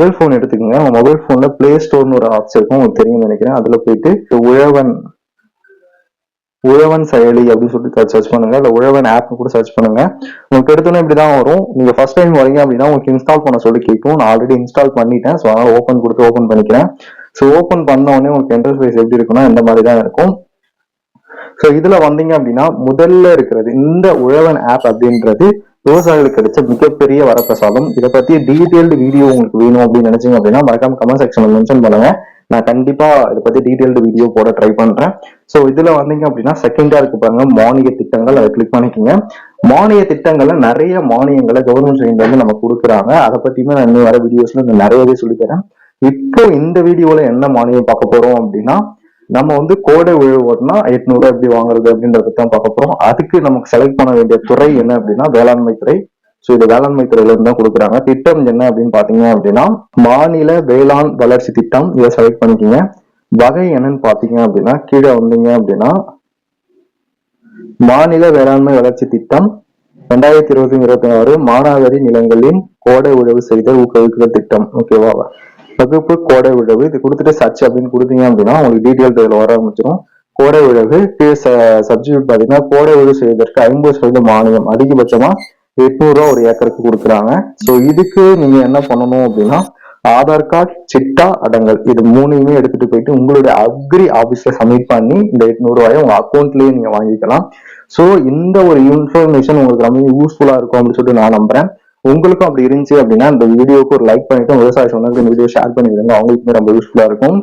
Mobile phone எடுத்துக்கோங்க. உங்க mobile ஃபோனில் பிளே ஸ்டோர்னு ஒரு ஆப்ஸ் இருக்கும். உங்களுக்கு தெரியும் நினைக்கிறேன். அதுல போயிட்டு உழவன் உழவன் செயலி அப்படின்னு சொல்லிட்டு சர்ச் பண்ணுங்க. இல்ல உழவன் ஆப் கூட சர்ச் பண்ணுங்க. உங்களுக்கு எடுத்தோன்னே இப்படிதான் வரும். நீங்க ஃபர்ஸ்ட் டைம் வரீங்க அப்படின்னா உங்களுக்கு இன்ஸ்டால் பண்ண சொல்லி கேட்கும். நான் ஆல்ரெடி இன்ஸ்டால் பண்ணிட்டேன். ஸோ அதனால ஓப்பன் கொடுத்து ஓப்பன் பண்ணிக்கிறேன். ஸோ ஓப்பன் பண்ண உடனே உங்களுக்கு இன்டர்ஃபேஸ் எப்படி இருக்குன்னா இந்த மாதிரி தான் இருக்கும். ஸோ இதுல வந்தீங்க அப்படின்னா முதல்ல இருக்கிறது இந்த உழவன் ஆப் அப்படின்றது விவசாயிகளுக்கு கிடைச்ச மிகப்பெரிய வரப்பிரசாதம். இதை பத்தி டீடைல்டு வீடியோ உங்களுக்கு வேணும் அப்படின்னு நினைச்சீங்க அப்படின்னா மறக்காம கமெண்ட் செக்ஷன்ல மென்ஷன் பண்ணுங்க. நான் கண்டிப்பா இதை பத்தி டீடைல்டு வீடியோ போட ட்ரை பண்றேன். ஸோ இதுல வந்தீங்க அப்படின்னா செகண்டா இருக்கு பாருங்க மானிய திட்டங்கள். அதை கிளிக் பண்ணிக்கோங்க. மானிய திட்டங்கள்ல நிறைய மானியங்களை கவர்மெண்ட் சைட்ல இருந்து நம்ம கொடுக்குறாங்க. அதை பத்தியுமே நான் இன்னும் வர வீடியோஸ்ல நிறையவே சொல்லித்தரேன். இப்போ இந்த வீடியோல என்ன மானியம் பார்க்க போறோம் அப்படின்னா நம்ம வந்து கோடை உழவுனா எட்நூறு எப்படி வாங்குறது அப்படின்றத தான் பார்க்க போறோம். அதுக்கு நமக்கு செலக்ட் பண்ண வேண்டிய துறை என்ன அப்படின்னா வேளாண்மை துறை. ஸோ இது வேளாண்மை துறையில இருந்து தான் கொடுக்குறாங்க. திட்டம் என்ன அப்படின்னு பாத்தீங்க அப்படின்னா மாநில வேளாண் வளர்ச்சி திட்டம். இதை செலக்ட் பண்ணிக்கோங்க. வகை என்னன்னு பாத்தீங்க அப்படின்னா கீழே வந்தீங்க அப்படின்னா மாநில வேளாண்மை வளர்ச்சி திட்டம். ரெண்டாயிரத்தி இருபத்தி இருபத்தி ஆறு மானாவாரி நிலங்களின் கோடை உழவு செய்தல் ஊக்குவிக்கிற திட்டம். ஓகேவா வகுப்பு கோடை விழவு இது கொடுத்துட்டு சர்ச் அப்படின்னு கொடுத்தீங்க அப்படின்னா உங்களுக்கு டீட்டெயில் இதுல வர ஆரம்பிச்சிடும் கோடை விழவு சப்ஜெக்ட் பாத்தீங்கன்னா கோடை உழவு செய்வதற்கு ஐம்பது சதவீத மானியம் அதிகபட்சமா எட்நூறு ரூபா ஒரு ஏக்கருக்கு கொடுக்குறாங்க. ஸோ இதுக்கு நீங்க என்ன பண்ணணும் அப்படின்னா ஆதார் கார்டு சிட்டா அடங்கல் இது மூணையுமே எடுத்துட்டு போயிட்டு உங்களுடைய அக்ரி ஆபீஸ்ல சப்மிட் பண்ணி இந்த எட்நூறு ரூபாயை உங்க அக்கௌண்ட்லயே நீங்க வாங்கிக்கலாம். ஸோ இந்த ஒரு இன்ஃபர்மேஷன் உங்களுக்கு ரொம்ப யூஸ்ஃபுல்லா இருக்கும் அப்படின்னு சொல்லிட்டு நான் நம்புறேன். உங்களுக்கும் அப்படி இருந்துச்சு அப்படின்னா இந்த வீடியோக்கு ஒரு லைக் பண்ணிட்டு விவசாய சொந்தங்களுக்கு இந்த வீடியோ ஷேர் பண்ணி விடுங்க அவங்களுக்குமே ரொம்ப யூஸ்ஃபுல்லா இருக்கும்.